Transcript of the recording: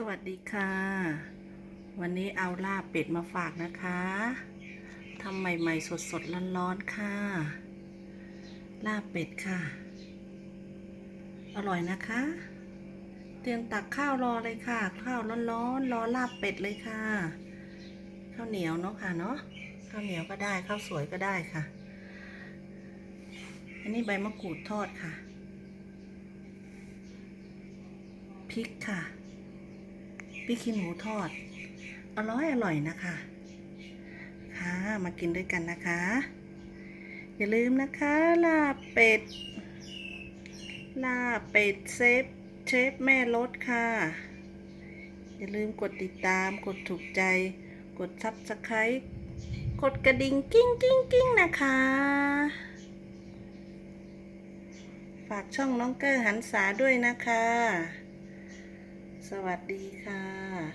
สวัสดีค่ะ วันนี้เอาลาบเป็ดมาฝากนะคะทำใหม่ๆสดๆร้อนๆค่ะ ลาบเป็ดค่ะ อร่อยนะคะ เตรียมตักข้าวรอเลยค่ะ ข้าวร้อนๆรอลาบเป็ดเลยค่ะ ข้าวเหนียวเนาะค่ะเนาะข้าวเหนียวก็ได้ข้าวสวยก็ได้ค่ะ อันนี้ใบมะกรูดทอดค่ะพริกค่ะ พริกขี้หนูทอด อร่อยอร่อยนะคะค่ะมากินด้วยกันนะคะ อย่าลืมนะคะลาเป็ด ลาเป็ดเซฟเชฟแม่รสค่ะ อย่าลืมกดติดตามกดถูกใจ กดซับสไครต์กดกระดิ่งกิ้งกิ้งกิ้งนะคะ ฝากช่องน้องเกอร์หันษาด้วยนะคะ สวัสดีค่ะ